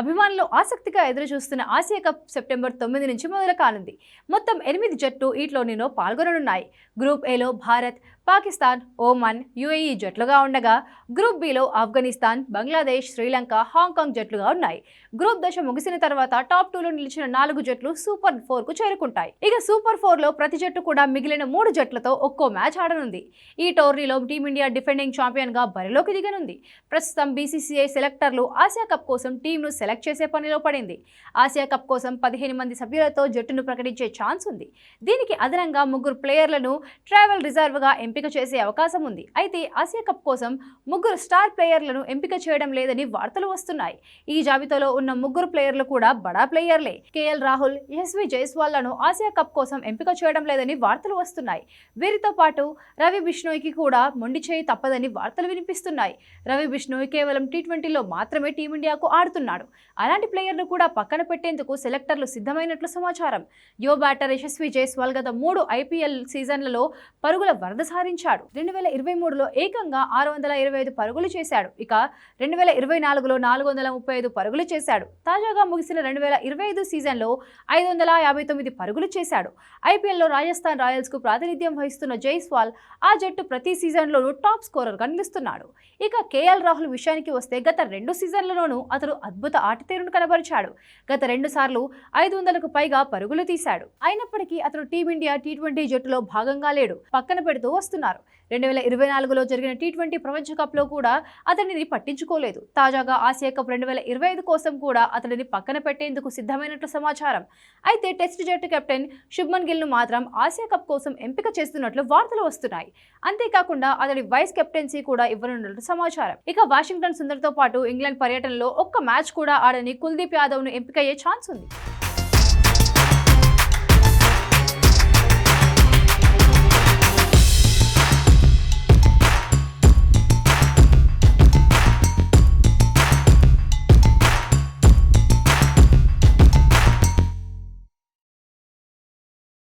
అభిమానులు ఆసక్తిగా ఎదురు చూస్తున్న ఆసియా కప్ సెప్టెంబర్ తొమ్మిది నుంచి మొదలు కానుంది మొత్తం ఎనిమిది జట్టు ఈ టోర్నీలో పాల్గొననున్నాయి. గ్రూప్ ఏలో భారత్ పాకిస్తాన్ ఓమన్ యుఏఈ జట్లుగా ఉండగా గ్రూప్ బిలో ఆఫ్ఘనిస్తాన్ బంగ్లాదేశ్ శ్రీలంక హాంకాంగ్ జట్లుగా ఉన్నాయి. గ్రూప్ దశ ముగిసిన తర్వాత టాప్ టూలో నిలిచిన నాలుగు జట్లు సూపర్ ఫోర్కు చేరుకుంటాయి. ఇక సూపర్ ఫోర్లో ప్రతి జట్టు కూడా మిగిలిన మూడు జట్లతో ఒక్కో మ్యాచ్ ఆడనుంది. ఈ టోర్నీలో టీమిండియా డిఫెండింగ్ ఛాంపియన్గా బరిలోకి దిగనుంది. ప్రస్తుతం బీసీసీఐ సెలెక్టర్లు ఆసియా కప్ కోసం టీంను సెలెక్ట్ చేసే పనిలో పడింది. ఆసియా కప్ కోసం పదిహేను మంది సభ్యులతో జట్టును ప్రకటించే ఛాన్స్ ఉంది. దీనికి అదనంగా ముగ్గురు ప్లేయర్లను ట్రావెల్ రిజర్వ్గా ఎంపిక చేసే అవకాశం ఉంది. అయితే ఆసియా కప్ కోసం ముగ్గురు స్టార్ ప్లేయర్లను ఎంపిక చేయడం లేదని వార్తలు వస్తున్నాయి. ఈ జాబితాలో ఉన్న ముగ్గురు ప్లేయర్లు కూడా బడా ప్లేయర్లే. కేఎల్ రాహుల్ యశ్వి జైస్వాల్లను ఆసియా కప్ కోసం ఎంపిక చేయడం లేదని వార్తలు వస్తున్నాయి. వీరితో పాటు రవి బిష్ణోయ్కి కూడా మొండి చేయి తప్పదని వార్తలు వినిపిస్తున్నాయి. రవి బిష్ణోయ్ కేవలం టీ ట్వంటీలో మాత్రమే టీమిండియాకు ఆడుతున్నాడు. అలాంటి ప్లేయర్ను కూడా పక్కన పెట్టేందుకు సెలెక్టర్లు సిద్ధమైనట్లు సమాచారం. యువ బ్యాటర్ యశస్వి జైస్వాల్ గత మూడు ఐపీఎల్ సీజన్లలో పరుగుల వరద సాధించాడు రెండు వేల ఇరవై మూడులో ఏకంగా ఆరు వందల ఇరవై ఐదు పరుగులు చేశాడు. ఇక రెండు వేల ఇరవై నాలుగులో నాలుగు వందల ముప్పై ఐదు పరుగులు చేశాడు. తాజాగా ముగిసిన రెండు వేల ఇరవై ఐదు సీజన్లో ఐదు వందల యాభై తొమ్మిది పరుగులు చేశాడు. ఐపీఎల్లో రాజస్థాన్ రాయల్స్కు ప్రాతినిధ్యం వహిస్తున్న జైస్వాల్ ఆ జట్టు ప్రతి సీజన్లోనూ టాప్ స్కోరర్గా నిలుస్తున్నాడు ఇక కేఎల్ రాహుల్ విషయానికి వస్తే గత రెండు సీజన్లలోనూ అతడు అద్భుత ఆటతీరును కనబరిచాడు. గత రెండు సార్లు ఐదు వందలకు పైగా పరుగులు తీశాడు. అయినప్పటికీ అతడు టీమిండియా టీ ట్వంటీ జట్టులో భాగంగా లేడు. పక్కన పెడుతూ చేస్తున్నారు రెండు వేల ఇరవై నాలుగులో జరిగిన టీ ట్వంటీ ప్రపంచ కప్లో కూడా అతడిని పట్టించుకోలేదు. తాజాగా ఆసియా కప్ రెండు వేల ఇరవై ఐదు కోసం కూడా అతడిని పక్కన పెట్టేందుకు సిద్ధమైనట్లు సమాచారం. అయితే టెస్ట్ జట్టు కెప్టెన్ శుభ్మన్ గిల్ను మాత్రం ఆసియా కప్ కోసం ఎంపిక చేస్తున్నట్లు వార్తలు వస్తున్నాయి. అంతేకాకుండా అతడి వైస్ కెప్టెన్సీ కూడా ఇవ్వనున్నట్లు సమాచారం. ఇక వాషింగ్టన్ సుందర్తో పాటు ఇంగ్లాండ్ పర్యటనలో ఒక్క మ్యాచ్ కూడా ఆడని కుల్దీప్ యాదవ్ను ఎంపికయ్యే ఛాన్స్ ఉంది.